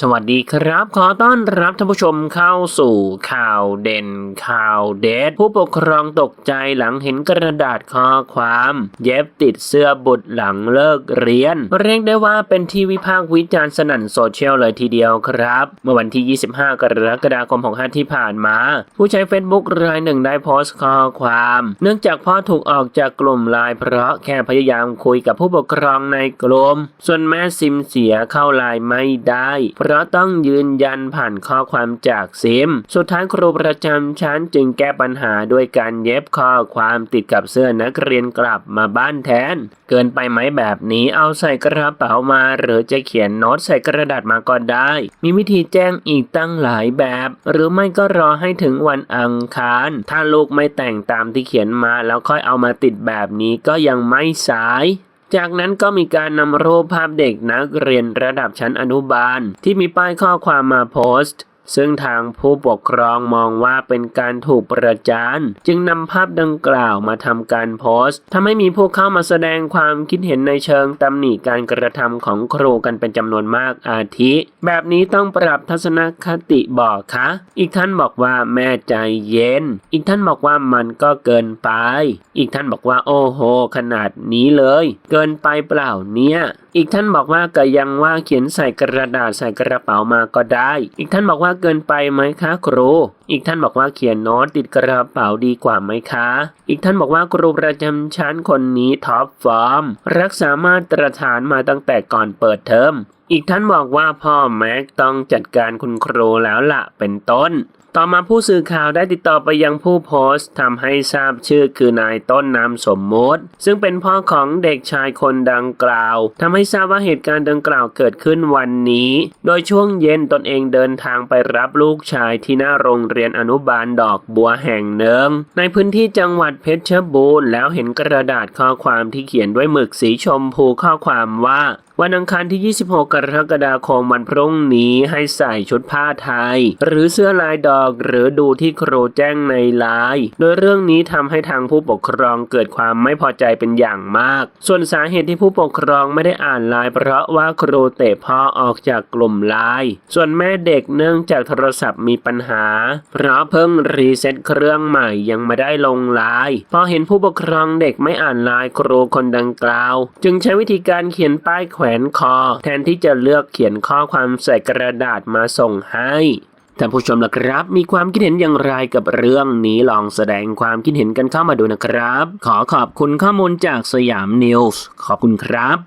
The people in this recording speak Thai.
สวัสดีครับ ขอต้อนรับท่านผู้ชมเข้าสู่ข่าวเด่นข่าวเด็ด ผู้ปกครองตกใจหลังเห็นกระดาษข้อความ เย็บติดเสื้อบุตรหลังเลิกเรียน เรียกได้ว่าเป็นที่วิพากษ์วิจารณ์สนั่นโซเชียลเลยทีเดียวครับ เมื่อวันที่ 25 กรกฎาคมของ5ที่ผ่านมา ผู้ใช้ Facebook รายหนึ่งได้โพสต์ข้อความ เนื่องจากพ่อถูกออกจากกลุ่มไลน์เพราะแค่พยายามคุยกับผู้ปกครองในกลุ่มส่วนแม่ซิมเสียเข้าไลน์ไม่ได้ราะต้องยืนยันผ่านข้อความจากซิม สุดท้ายครูประจำชั้นจึงแก้ปัญหาด้วยการเย็บข้อความติดกับเสื้อนักเรียนกลับมาบ้านแทน เกินไปไหมแบบนี้เอาใส่กระเป๋ามา หรือจะเขียนโน้ตใส่กระดาษมาก็ได้ มีวิธีแจ้งอีกตั้งหลายแบบ หรือไม่ก็รอให้ถึงวันอังคาร ถ้าลูกไม่แต่งตามที่เขียนมาแล้วค่อยเอามาติดแบบนี้ก็ยังไม่สาย จากนั้นก็มีการนำรูปภาพเด็กนักเรียนระดับชั้นอนุบาล ที่มีป้ายข้อความมาโพสต์ ซึ่งทางผู้ปกครองมองว่าเป็นการถูกประจานจึงนำภาพดังกล่าวมาทำการโพสต์ทำให้มีผู้เข้ามาแสดงความคิดเห็นในเชิงตำหนิการกระทำของครูกันเป็นจำนวนมากอาทิ แบบนี้ต้องปรับทัศนคติบอกคะ อีกท่านบอกว่าแม่ใจเย็น อีกท่านบอกว่ามันก็เกินไป อีกท่านบอกว่าโอ้โห ขนาดนี้เลย เกินไปเปล่าเนี่ยอีกท่านบอกว่าก็ยังว่าเขียนใส่กระดาษใส่กระเป๋ามาก็ได้ อีกท่านบอกว่าเกินไปไหมคะครู อีกท่านบอกว่าเขียนโน้ตติดกระเป๋าดีกว่าไหมคะ อีกท่านบอกว่าครูประจำชั้นคนนี้ท็อปฟอร์ม รักษามาตรฐานมาตั้งแต่ก่อนเปิดเทอมอีกท่านบอกว่าพ่อแม็กต้องจัดการคุณครูแล้วละเป็นต้น ต่อมาผู้สื่อข่าวได้ติดต่อไปยังผู้โพสต์ทำให้ทราบชื่อคือนายต้นนามสมมติ ซึ่งเป็นพ่อของเด็กชายคนดังกล่าวทำให้ทราบว่าเหตุการณ์ดังกล่าวเกิดขึ้นวันนี้ โดยช่วงเย็นตนเองเดินทางไปรับลูกชายที่หน้าโรงเรียนอนุบาลดอกบัวแห่งหนึ่งในพื้นที่จังหวัดเพชรบูรณ์แล้วเห็นกระดาษข้อความที่เขียนด้วยหมึกสีชมพูข้อความว่า วันอังคารที่ 26 กรกฎาคมวันพรุ่งนี้ให้ใส่ชุดผ้าไทย หรือเสื้อลายดอกหรือดูที่ครูแจ้งในไลน์โดยเรื่องนี้ทำให้ทางผู้ปกครองเกิดความไม่พอใจเป็นอย่างมาก ส่วนสาเหตุที่ผู้ปกครองไม่ได้อ่านไลน์เพราะว่าครูเตะพ่อออกจากกลุ่มไลน์ส่วนแม่เด็กเนื่องจากโทรศัพท์มีปัญหา เพราะเพิ่งรีเซ็ตเครื่องใหม่ยังไม่ได้ลงไลน์พอเห็นผู้ปกครองเด็กไม่อ่านไลน์ครูคนดังกล่าว จึงใช้วิธีการเขียนป้ายแขววนคอ แทนที่จะเลือกเขียนข้อความใส่กระดาษมาส่งให้ท่านผู้ชมล่ะครับ มีความคิดเห็นอย่างไรกับเรื่องนี้ลองแสดงความคิดเห็นกันเข้ามาดูนะครับ ขอขอบคุณข้อมูลจากสยามนิวส์ขอบคุณครับ